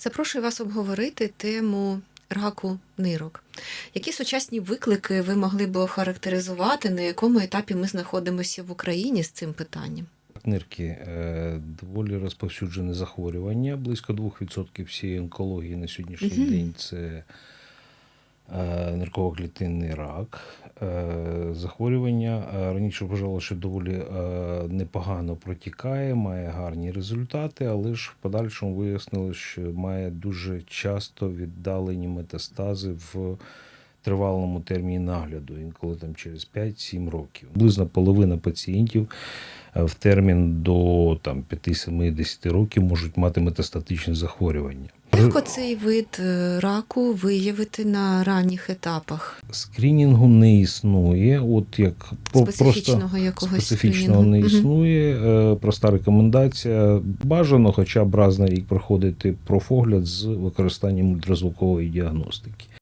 Запрошую вас обговорити тему раку нирок. Які сучасні виклики ви могли б охарактеризувати, на якому етапі ми знаходимося в Україні з цим питанням? Нирки е, доволі розповсюджене захворювання. Близько 2% всієї онкології на сьогоднішній Мгм. день це е, нирково-клітинний рак. Е, захворювання е, раніше вважало, що доволі е, непогано протікає, має гарні результати, але ж в подальшому вияснилось, що має дуже часто віддалені метастази в тривалому терміні нагляду, інколи там через 5-7 років. Близько половина пацієнтів в термін до там 5-70 років можуть мати метастатичне захворювання. Легко цей вид е, раку виявити на ранніх етапах Скрінінгу не існує, от як специфічного просто якогось специфічного скринінгу. не існує. Угу. Проста рекомендація бажано хоча б раз на рік проходити профогляд з використанням ультразвукової діагностики.